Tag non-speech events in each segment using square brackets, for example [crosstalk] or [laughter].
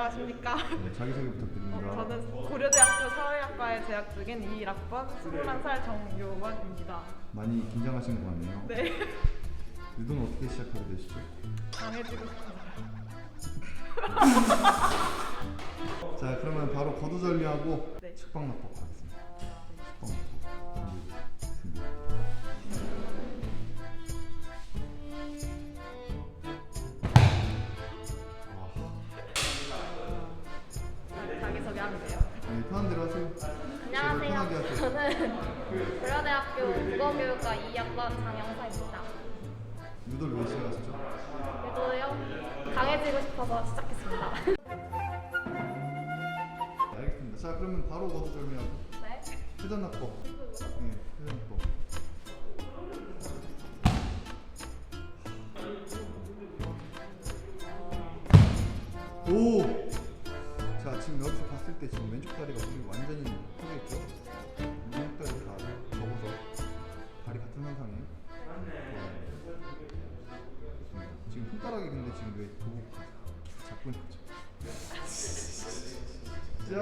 안녕하십니까. 네, 자기소개 부탁드립니다. 저는 고려대학교 사회학과에 재학 중인 21학번 21살 정요원입니다. 많이 긴장하신 것 같네요. 네. [laughs] 유도는 어떻게 시작하게 되시죠? 강해지고 싶습니다. [laughs] 자 그러면 바로 거두절미하고 네. 측방납법 가겠습니다. 저는 고려대학교 국어교육과 2학번 장영사입니다. 유도를 왜 시작하시죠? 유도요 강해지고 싶어서 시작했습니다. 네, 알겠습니다. 자 그러면 바로 거두절미하고 네. 회전납법. 네, 회전납법. 오! 자, 지금 여기서 봤을 때 지금 왼쪽 다리가 우리 완전히 펴져 있죠? 왜 잡고 있는 거죠? 시작!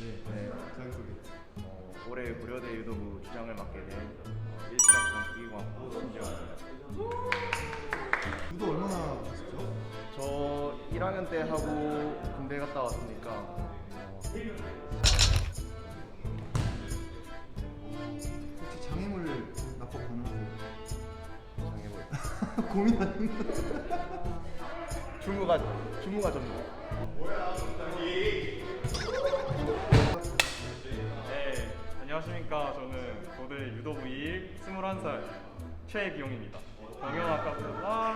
네, 네, 자기소개. 어, 올해 고려대 유도부 주장을 맡게 된 어, 17학번 기계공학부 신지원입니다. 유도 얼마나 하셨죠? 저 1학년 때 하고 군대 갔다 왔으니까 어, 혹시 장애물 납법 가능하세요? 장애물 [laughs] 고민하는 주무가 주무가 전문. 네, 안녕하십니까. 저는 고대 유도부 2일 21살 최기용입니다. 경영학과고 와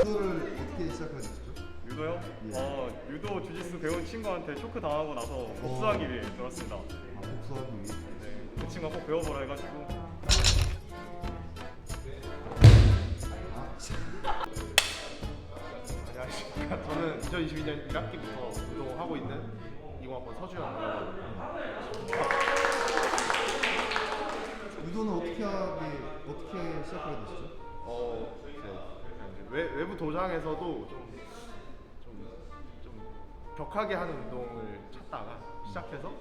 유도를 어떻게 시작하게 되셨죠? 유도요? 예. 어 유도 주짓수 배운 친구한테 쇼크 당하고 나서 복수하기 위해 들었습니다. 아, 복수하기 위해. 네, 그 친구가 꼭 배워보라 해가지고 안녕하십니까. 저는 2022년 1학기부터 운동하고 있는 20학번 서주현입니다. 유도는 어떻게 하게 어떻게 시작하게 되시죠? 어, 이제 이제 외, 외부 도장에서도 좀, 좀, 좀 격하게 하는 운동을 찾다가 시작해서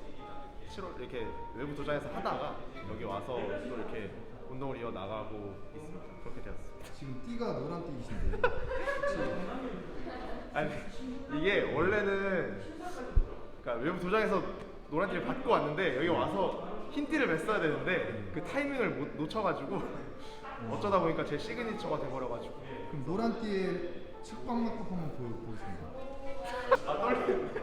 7월 이렇게 외부 도장에서 하다가 여기 와서 또 이렇게 운동을 이어 나가고 있습니다. 그렇게 되었습니다. 지금 띠가 노란 띠이신데 아니 이게 원래는 그러니까 외부 도장에서 노란 띠를 받고 왔는데 여기 와서 흰 띠를 맸어야 되는데 그 타이밍을 못 놓쳐가지고 어쩌다 보니까 제 시그니처가 돼버려가지고 그럼 노란 띠의 측방 납법 한번 보여 보겠습니다. 아 떨리는데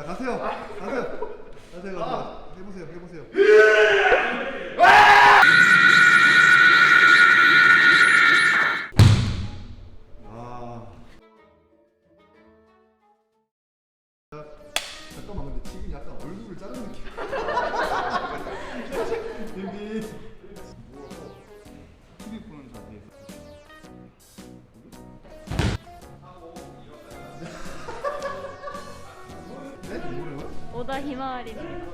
자 가세요, 가세요, 가세요, 가세요. 해보세요, 해보세요. 아. 자, 잠깐만 근데 지금 약간 얼굴을 자르는 느낌. 네? 뭐요? 오다 히마와리입니다.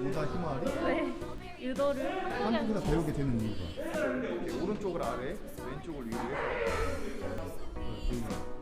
오다 히마리? 네. 유도를 한국에서 배우게 되는 이유가. 오른쪽을 아래, 왼쪽을 위로 해 네,